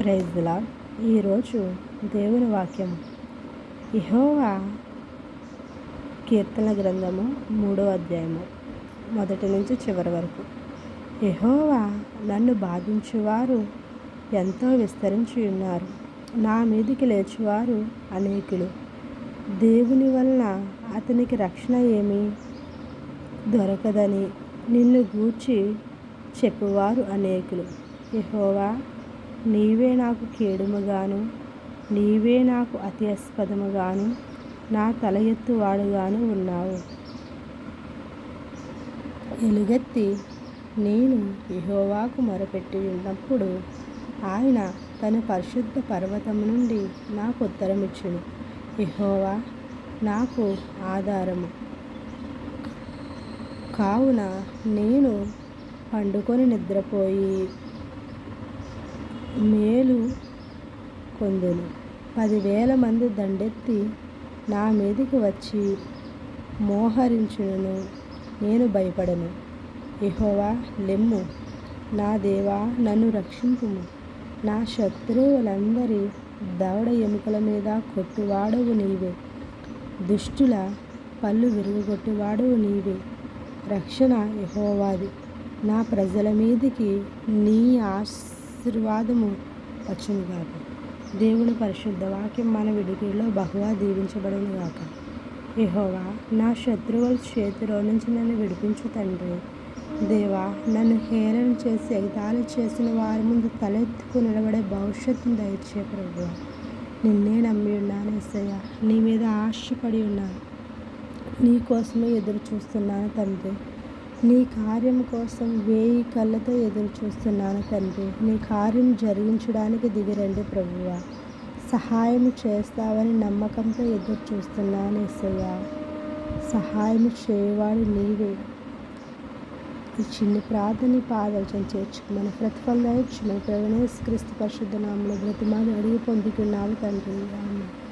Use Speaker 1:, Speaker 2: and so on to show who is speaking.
Speaker 1: ప్రైజ్లా ఈరోజు దేవుని వాక్యం. ఇహోవా కీర్తన గ్రంథము మూడో అధ్యాయము మొదటి నుంచి చివరి వరకు. ఇహోవా నన్ను బాధించువారు ఎంతో విస్తరించి ఉన్నారు. నా మీదికి లేచువారు అనేకులు. దేవుని వలన అతనికి రక్షణ ఏమి దొరకదని నిన్ను గూర్చి చెప్పువారు అనేకులు. ఎహోవా నీవే నాకు కేడుముగాను నీవే నాకు అత్యాస్పదముగాను నా తల ఎత్తువాడుగాను ఉన్నావు. ఎలుగెత్తి నేను యహోవాకు మొరపెట్టి ఉన్నప్పుడు ఆయన తన పరిశుద్ధ పర్వతం నుండి నాకు ఉత్తరమిచ్చును. యహోవా నాకు ఆధారము. కావున నేను పండుకొని నిద్రపోయి మేలు పొందెను పదివేల మంది దండెత్తి నా మీదికి వచ్చి మోహరించును నేను భయపడను. ఇహోవా లెమ్ము. నా దేవా నన్ను రక్షింపుము. నా శత్రువులందరి దవడ ఎముకల మీద కొట్టువాడవు నీవే. దుష్టుల పళ్ళు విరుగొట్టువాడవు నీవే. రక్షణ యహోవాది. నా ప్రజల మీదికి నీ ఆశీర్వాదము వచ్చునుగాక దేవుని పరిశుద్ధ వాక్యం మన విడికిలో బహుగా దీవించబడును కాక యహోవా నా శత్రువుల చేతిలో నుంచి నన్ను విడిపించు తండ్రి. దేవా నన్ను హేళన చేసి ఎగతాళి చేసిన వారి ముందు తలెత్తుకు నిలబడే భవిష్యత్తును దయచే ప్రభు నిన్నే నమ్మి ఉన్నాను ఎస్సయ్య నీ మీద ఆశపడి ఉన్నాను. నీ కోసమే ఎదురు చూస్తున్నాను తండ్రి. నీ కార్యం కోసం వేయి కళ్ళతో ఎదురు చూస్తున్నాను తండ్రి. నీ కార్యం జరిగించడానికి దిగిరండి ప్రభువ. సహాయం చేస్తావని నమ్మకంతో ఎదురు చూస్తున్నాను ఎస్సయ్య సహాయం చేయవాడు నీవే. ఈ చిన్ని ప్రార్థన పాదర్శన మన ప్రతిఫలం ఇచ్చి మన ప్రవణేశ్ క్రీస్తు పరిశుద్ధ నామంలో బ్రతిమాని అడిగి పొందుకున్నాము తండ్రి.